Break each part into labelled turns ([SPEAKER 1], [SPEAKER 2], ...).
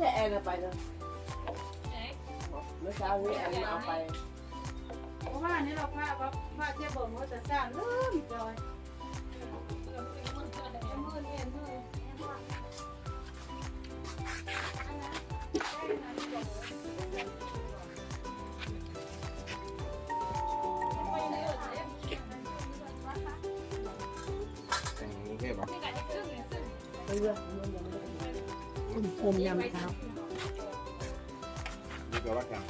[SPEAKER 1] ใช่แอนเอาไปนะ
[SPEAKER 2] ไหน
[SPEAKER 1] เมื่อเช้านี้แอนเอาไป
[SPEAKER 3] เพราะว่านี่เราพาว่าพาเที่ยวเบิ่งว่าจะสร้างเริ่มจอย
[SPEAKER 2] เราเป็นมืออะไร
[SPEAKER 3] มือเห็นมือ
[SPEAKER 4] แต่งกรุงเทพเหรอ
[SPEAKER 2] นี่กัดซึ่งเนี่ยซึ่ง
[SPEAKER 1] ไปเรื่อย มันยังไม่ได้
[SPEAKER 5] อมยำเท้า
[SPEAKER 4] นี่แปลว่าแข่ง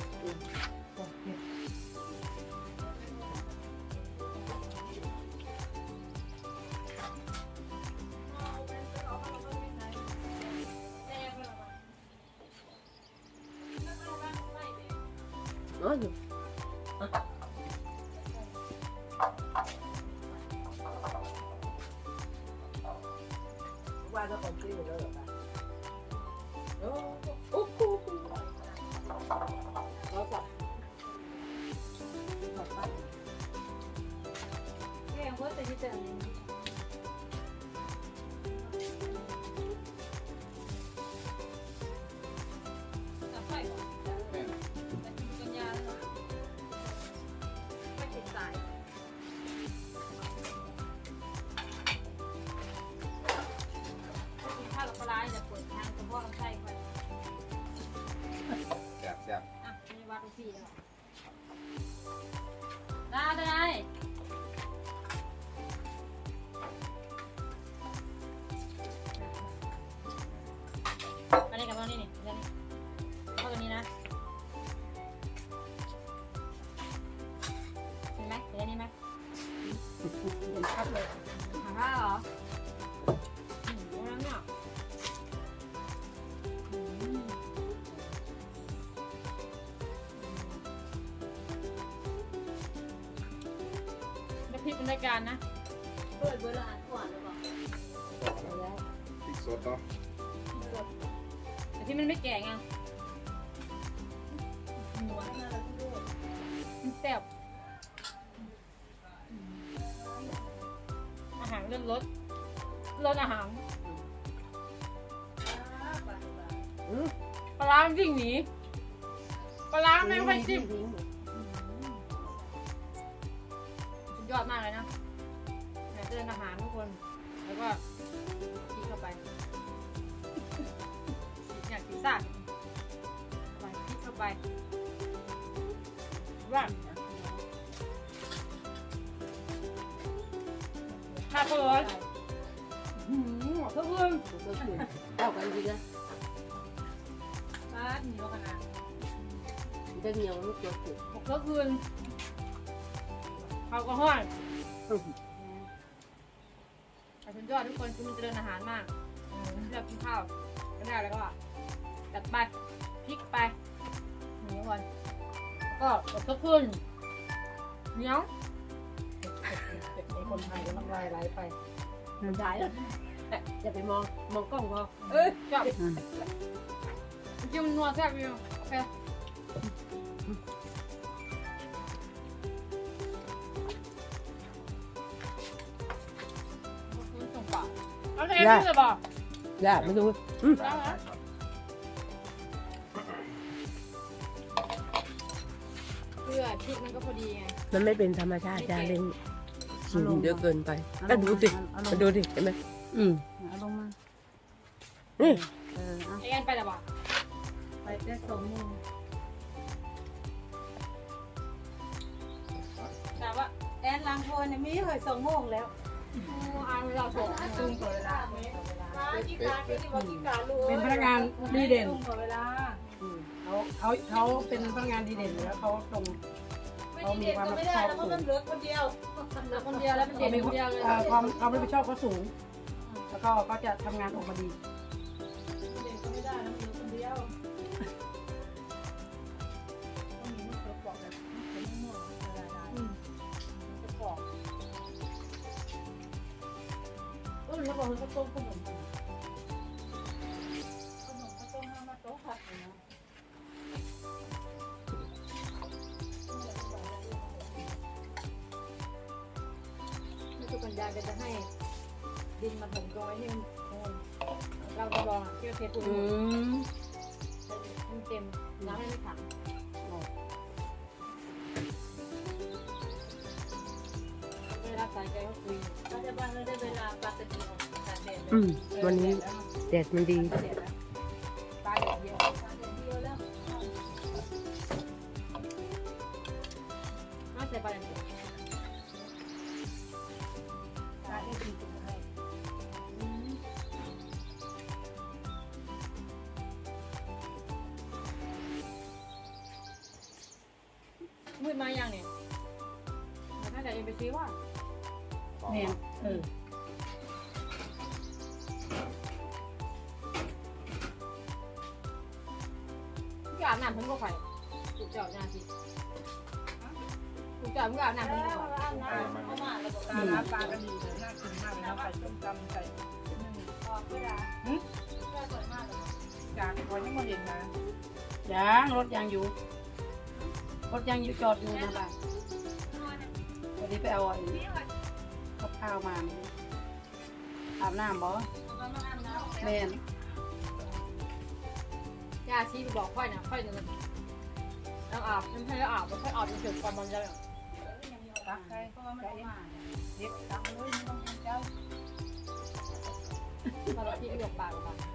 [SPEAKER 1] เนาะอยู่ว่าจะออกที่อยู่แล้วเหรอโอ้โอ้โห เราจับ
[SPEAKER 3] แม่ว่าแต่ที่จะ
[SPEAKER 2] เปิดเบ
[SPEAKER 3] อร์ละอันก่อนหรือเปล่า
[SPEAKER 4] พริกสดเนาะ
[SPEAKER 2] แต่ที่มันไม่แก่ไง
[SPEAKER 3] หนวดนั่นแหละที่ด้วย
[SPEAKER 2] มันแซ่บอาหารเริ่มลดลดอาหารปลาร้ามันวิ่งหนีปลาร้าไม่ค่อยจิ้มสุดยอดมากเลยนะ อยากเดินอาหารทุกคน แล้วก็พีเข้าไปอยากกินซ่าไปพีเข้าไปว่าถ้าเปิดหืมเพื่อน
[SPEAKER 1] ก็คือเข้ากันดีนะ
[SPEAKER 2] ป้าเหนียวขนาด
[SPEAKER 1] จะเหนียวลูกตัวสุด
[SPEAKER 2] บอกก็คืนเขาก็ห้อยแต่สุด ยอดทุกคนคือมันเจริญอาหารมากอืมเลือกกินข้าวก็ได้แล้วก็จัดไปพริกไปนี่ทุกคนแล้วก็บอกก็คืนเหนียว
[SPEAKER 5] ไอ้คนไทยก็น้ำลายไหลไป
[SPEAKER 1] มันได้แล้วอย่าไปมองมองกล้องพอ
[SPEAKER 2] เอ้ยจับจริงๆมันนัวแซ่บอยู่โอเค เอาใจไม่เลยบอก
[SPEAKER 1] อย่าไม่ดู
[SPEAKER 2] ได้ไหมเพื่อพริกมันก็พอดีไง
[SPEAKER 1] มันไม่เป็นธรรมชาติจาเล่นสูงเยอะเกินไปก็ดูสิมาดูดิเห็นไหมอืม
[SPEAKER 5] เอาลงมา
[SPEAKER 1] นี่
[SPEAKER 5] เออเอา
[SPEAKER 2] ไอ้กันไปแล้วบอก
[SPEAKER 3] ไปแต่สองโมง
[SPEAKER 2] แต่ว่า
[SPEAKER 3] แอนล้างถ้วยเนี่ยมีเหยสองโมงแล้ว
[SPEAKER 2] อ่าน เราส่งตึงต่อเวลา
[SPEAKER 3] กีการไม่ได้ว่ากีการรู้
[SPEAKER 5] เป็นพนักงานดีเด่น
[SPEAKER 3] ตุ้มกับเวลา
[SPEAKER 5] อืมเขาเขาเขาเป็นพนักงานดีเด่นอยู่แล้วเขาตรง
[SPEAKER 3] ไม่ดีเด่นก็ไม่ได้แล้วเพราะมันเหลือคนเดียว
[SPEAKER 2] เหลือคนเดียวแล้วเป็น
[SPEAKER 5] เขา
[SPEAKER 2] เด็ก
[SPEAKER 5] มี
[SPEAKER 2] คนเดียวเลย
[SPEAKER 5] เอ่อความความรับผิดชอบเขาสูง แล้วก็เขาจะทำงานออกมาดี
[SPEAKER 3] เออแล้
[SPEAKER 2] วบอกเขาต้มขนม
[SPEAKER 3] ขนมข้าวต้มน้ำมาโต๊ะผัดเลยนะ
[SPEAKER 2] นี่คือปัญญาจะให้ ดินมาถมตรงไว้นี่เราก็ลองเที่ยวเทปูน
[SPEAKER 1] อืม
[SPEAKER 2] มันเต็มน้ำไม่ขังเวลาสายใจก็คุย
[SPEAKER 3] เราจะบ้านเราได้เวลาปกติ อื
[SPEAKER 1] มวันนี้แดดมันดี
[SPEAKER 2] ตายอย่างเดียว
[SPEAKER 3] การเดินเดียวแล้ว
[SPEAKER 2] น่าจะไปอย่างเดียว
[SPEAKER 3] การได้ดีตรงไหน
[SPEAKER 2] มืดมาอย่างเนี่ยถ้าจะเอ็นไปซื้อว่า
[SPEAKER 5] แม่นเออ
[SPEAKER 2] อาบน้ำเพิ่งก็ไปถูกเจาะหน้าที่ถูกเจาะเพิ่งอาบน้ำเพิ่งก็ไป
[SPEAKER 3] เข้ามาระบบ
[SPEAKER 5] ปลาร้าปลากระดีเลยน่ากินมากเลยนะใส่ต้มตำใส่
[SPEAKER 3] พอเวลาเวลาสวยมากเลย
[SPEAKER 5] จางคอยยังม่เห็นนะยางรถยางอยู่ รถยางอยู่จอดอยู่นะบ้านวันนี้ไปเอาไอ้กับข้าวมาอาบน้ำบ่แม่น
[SPEAKER 2] ยาชี้ไปบอกค่อยนะค่อยจะแล้วอาบน้ำให้แล้วอาบแล้วค่อยอาบจนเกิดความมันแล้ว
[SPEAKER 3] ตักใครเพราะว่ามันออกมาเด็กตักเลยไม่ต้องทำเจ้า
[SPEAKER 2] ตลอดที่หลบปากออกม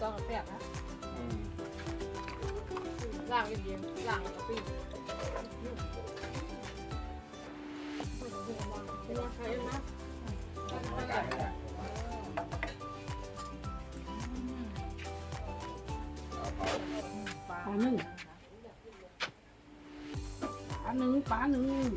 [SPEAKER 2] คนจะกินให้ไปตองกับแซ่บนะ
[SPEAKER 4] อืม
[SPEAKER 2] ล่างเย็นๆล่างแล้วก็ปิ้งเป็นราคาเยอะมาก
[SPEAKER 4] ไม่ได้ไม่ได้เอาเผา
[SPEAKER 5] ปลาหนึ่งปลาหนึ่งปลาหนึ่ง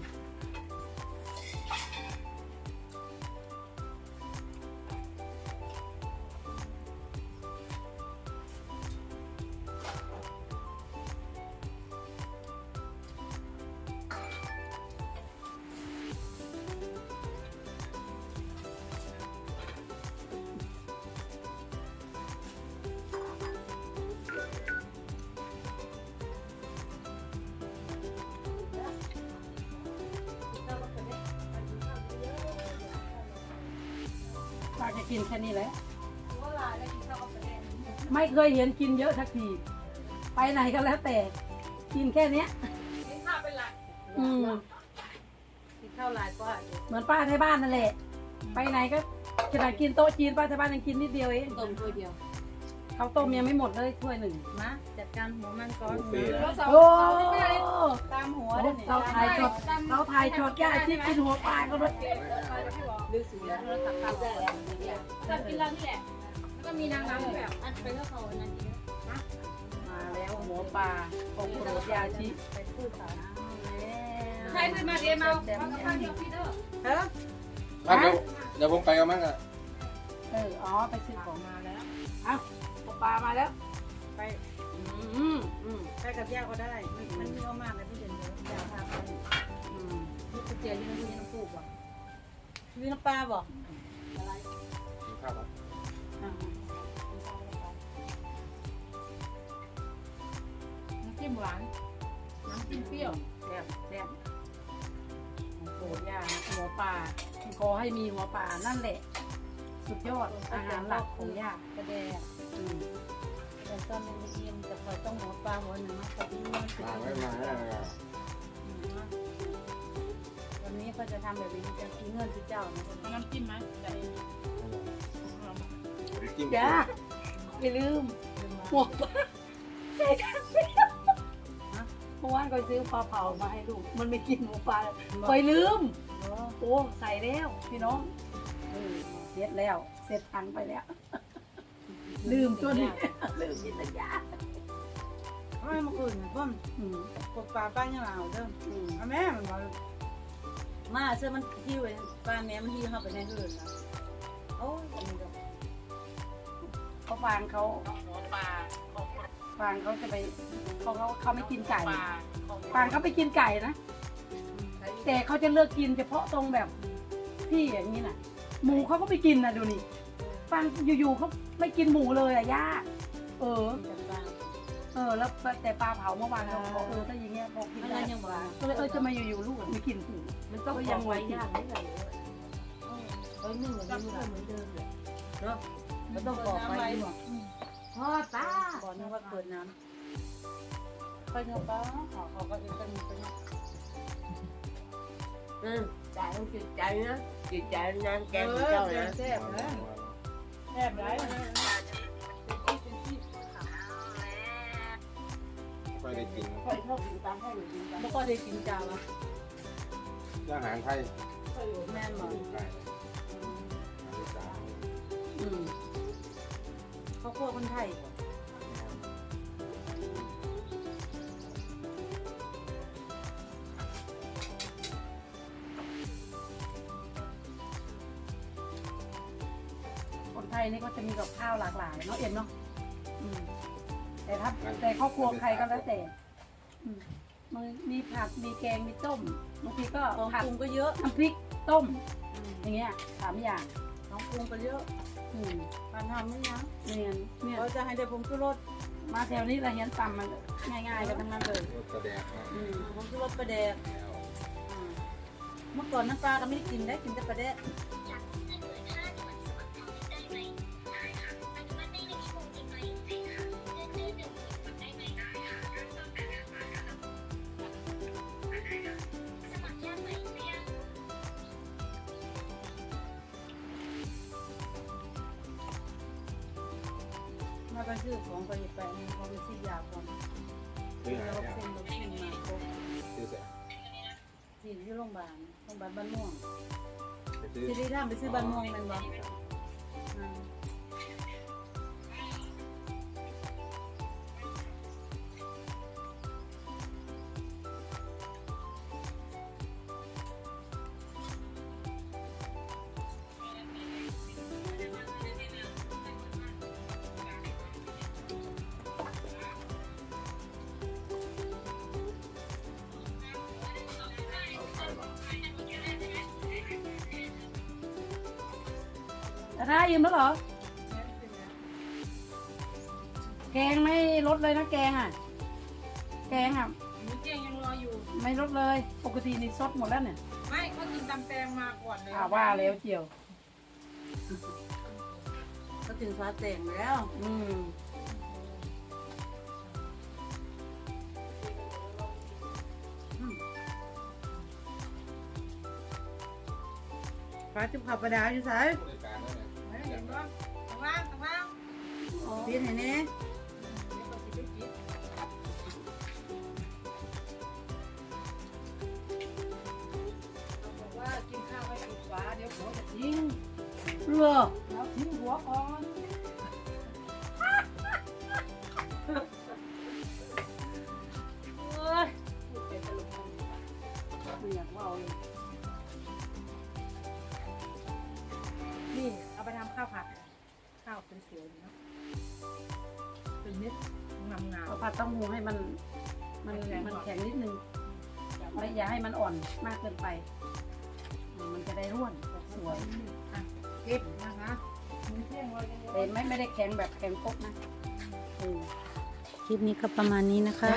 [SPEAKER 5] กินแค่นี้แหละ
[SPEAKER 3] เวลาได้กินข้าวกับแม่
[SPEAKER 5] ไม่เคยเห็นกินเยอะสักที ไปไหนก็แล้วแต่ กินแค่เนี้ย
[SPEAKER 3] กินข้าวเป็นหลัก
[SPEAKER 5] อืม
[SPEAKER 3] กินข้าวหลายก็
[SPEAKER 5] เหมือนป้าที่บ้านนั่นแหละ ไปไหนก็ขนาดกินโต๊ะจีนป้าที่บ้านยังกินนิดเดียวเอง
[SPEAKER 2] ต้มถ้วยเดียว
[SPEAKER 5] เขาวต้มยังไม่หมดเลยถ้วยหนึ่ง
[SPEAKER 3] นะจัดการหัวมันก่อน
[SPEAKER 4] บุฟเฟ่ต์
[SPEAKER 3] แล้
[SPEAKER 4] นะ
[SPEAKER 3] วเสา
[SPEAKER 5] โอ้
[SPEAKER 3] เสาที่ไม่ได้ตามหัวด้วยนี่
[SPEAKER 5] เราถ่ายจดเราถ่ายจดย่าที่กินหัวปลาก็ด้วย
[SPEAKER 3] ดื้อสูงแล้วเราตักข้าวได้แล้ว
[SPEAKER 2] จะกินแล้วนี่แหละแล้วก็มีนางรำแบบอันเป็นก็เขาอันนั้น
[SPEAKER 5] มาแล้วหัวปลาของโปรดยาชิ
[SPEAKER 3] ไปพูดสาวนะ
[SPEAKER 2] ใครเคยมาเรียนมาเอากับข้าวเดียวพี่เด้อ
[SPEAKER 5] เออ
[SPEAKER 4] อะเดี๋ยวเดี๋ยวผมไปกับมันอะ
[SPEAKER 5] เอออ๋อไปซื้อของ
[SPEAKER 3] มาแล้ว
[SPEAKER 5] เอาหัว ปลามาแล้ว
[SPEAKER 3] ไป
[SPEAKER 5] อืมอืม
[SPEAKER 3] ไปกับย่าก็ได้ มันมันเยอะมากเลยพี่เด่นเยอะย่าพาไป
[SPEAKER 5] อืม
[SPEAKER 2] นี่คือเจียที่น้ำพุน้ำปูกว่ะ
[SPEAKER 3] มีน้ำปลาบอก
[SPEAKER 4] กินข้าวครับ
[SPEAKER 5] อ่า
[SPEAKER 2] น้ำจิ้มหวาน น้ำจิ้มเปรี้ยว
[SPEAKER 5] แซ่บแซ่บของโปรดย่านะหัวปลาขอให้มีหัวปลานั่นแหละ สุดยอดอาหารหลักของย่าก
[SPEAKER 3] ระแดก
[SPEAKER 5] อืม
[SPEAKER 3] แต่ตอนนี้เย็นแต่คอยต้องหัวปลาหัวหนึ่งมาแต่ที่นี่มันเป็น
[SPEAKER 4] ล้างไว้มาให้นะครับ
[SPEAKER 3] วันนี้ก็จะทำแบบนี้จะกินเงินที่เจ้านะ
[SPEAKER 2] เอาน้ำจิ้มไหมใส่
[SPEAKER 4] ไปกิน
[SPEAKER 5] จ้าอย่าลืมหัวปลาใส่กันเมื่อวานก็ซื้อปลาเผามาให้ลูก มันไม่กินหัวปลาคอยลืมโอ้ใส่แล้วพี่น้องเออเสร็จแล้ว เสร็จทันไปแล้ว ลืมตัวนี้ลืมยินตยา
[SPEAKER 3] ไม่มาคืนพ่อม
[SPEAKER 5] อืม
[SPEAKER 3] กบปลาป้ายังเอาเด้อ
[SPEAKER 5] อืม
[SPEAKER 3] แม่มันบอกมาเสื้อมันหิ้วไปปลาแม่มันหิ้วเข้าไปในหื่นนะโอ้ยอันนี้ก็
[SPEAKER 5] เขาฟางเขาฟางเขาจะไปเขาเขาเขาไม่กินไก่ฟางเขาไปกินไก่นะแต่เขาจะเลือกกินเฉพาะตรงแบบพี่อย่างนี้น่ะ หมูเขาก็ไม่กินนะดูนี่ ฟังอยู่ๆเขาไม่กินหมูเลยอะย่าเออ
[SPEAKER 3] กินแต่ปลา
[SPEAKER 5] เออ แล้วแต่ปลาเผาเมื่อวานเราบอกเออถ้าอย่างเงี้ยพอกิน
[SPEAKER 3] ไม่
[SPEAKER 5] ได้
[SPEAKER 3] งั้นยังบอก
[SPEAKER 5] ก็เลยเออจะมาอยู่ๆลูกอะไม่กินหมู
[SPEAKER 1] มันต้องยังไว้ย่างนี่ไงเออนึ่งเหมือนเดิมเหมือนเดิมเลยเนาะมันต้องบอกไป
[SPEAKER 3] บอก
[SPEAKER 1] พ่อตา
[SPEAKER 3] บอกนึกว่าเปิดน้ำไปเถอะป้าขอเขาก็เอ็นกันไปเนาะ
[SPEAKER 1] อืมใจต้องจิตใจนะจิตใจนางแกงของเจ้านะ
[SPEAKER 3] แซ่บนะแซ่บไร
[SPEAKER 4] ค่อยได้กิน
[SPEAKER 3] ค่อยชอบกินตามให้หนูกินตามไม่ค่อยได้กินจาวะ
[SPEAKER 4] อาหารไทย
[SPEAKER 3] แม่นบอก
[SPEAKER 4] ไก่อาหารอีสาน
[SPEAKER 3] อืมข้าวคั่วคนไทย
[SPEAKER 5] คนไทย นี่ก็จะมีกับข้าวหลากหลายเนาะเอ็นเนาะอืมแต่ถ้าแต่ครอบครัวใครก็แล้วแต่อืมมันมีผักมีแกงมีต้มบางทีก็
[SPEAKER 3] ของ
[SPEAKER 5] ผัด
[SPEAKER 3] ปรุงก็เยอะ
[SPEAKER 5] น้ำพริกต้ม อย่างเงี้ยสามอย่าง
[SPEAKER 3] ของปรุงก็เยอะ
[SPEAKER 5] อืม
[SPEAKER 3] การทำไม่ยัง
[SPEAKER 5] เนี่ยเนี่ย
[SPEAKER 3] เราจะให้ได้ผงชูรส
[SPEAKER 5] มาแถวนี้เราเห็นตำมันง่ายๆกันทั้งนั้นเลย
[SPEAKER 4] รสกระแดกนะ
[SPEAKER 5] อืม
[SPEAKER 3] ผงชูรสประเดก
[SPEAKER 4] แล้ว
[SPEAKER 3] อ่าเมื่อก่อนน้ำปลาก็ไม่ได้กินได้กินแต่ประเดก มาไปซื้อของไปไปนี่เขาไปซื้อยาก่อน
[SPEAKER 4] ซื้อ
[SPEAKER 3] แล้
[SPEAKER 4] หาว
[SPEAKER 3] ก็
[SPEAKER 4] เนี่ย
[SPEAKER 3] เซ็นรถขึ้นมาครบ
[SPEAKER 4] ซื้อเสร็จ
[SPEAKER 3] สิที่โรงพยาบาลโรงพยาบาลบ้านม่วง
[SPEAKER 4] ไปซื้อ
[SPEAKER 3] สิริท่ามไปซื้อบ้านม่วงแมันบ่อ่า
[SPEAKER 5] แต่ถ้ายืมแล้วเหรอ แกงไม่ลดเลยนะแกงอะ แกงอะ
[SPEAKER 6] หมูเจียงยังรออยู่
[SPEAKER 5] ไม่ลดเลย ปกตินี่ซดหมดแล้วเนี่ย
[SPEAKER 6] ไม่ก็กินตำแตงมาก่อนเลย
[SPEAKER 5] อ่าว่าแล้วเจียว
[SPEAKER 3] ก็ถึงฟ้าแต่งแล้ว
[SPEAKER 5] อืม
[SPEAKER 3] ฟ้าจุบขับประดาอยู่ไสาย ปีนเห็นไหม
[SPEAKER 6] เดี๋ยวก็สิไปกินเราบอกว่ากินข้าวให้ปิดฝาเดี๋ยวหัวจะทิ้ง
[SPEAKER 5] เหรอ
[SPEAKER 6] แล้วทิ้งหัวก่อน
[SPEAKER 5] เอ้ยพูดเป็นตลกไม่อยากว่าเลย
[SPEAKER 6] นี่เอาไปทำข้าวผัดาวเป็นสวยๆเนาะเป็นเม็ดงามงาม
[SPEAKER 5] เอาผัดเต้องหูให้มัน มันมันแข็งนิดนึงไม่อย่าให้มันอ่อนมากเกินไปอืมมันจะได้ร่วนสวย
[SPEAKER 6] เก็บนะคะหมูเจียงเราจะ
[SPEAKER 5] แต่ไม่ไม่ได้แข็งแบบแข็งปกนะอืม
[SPEAKER 3] คลิปนี้ก็ประมาณนี้นะคะ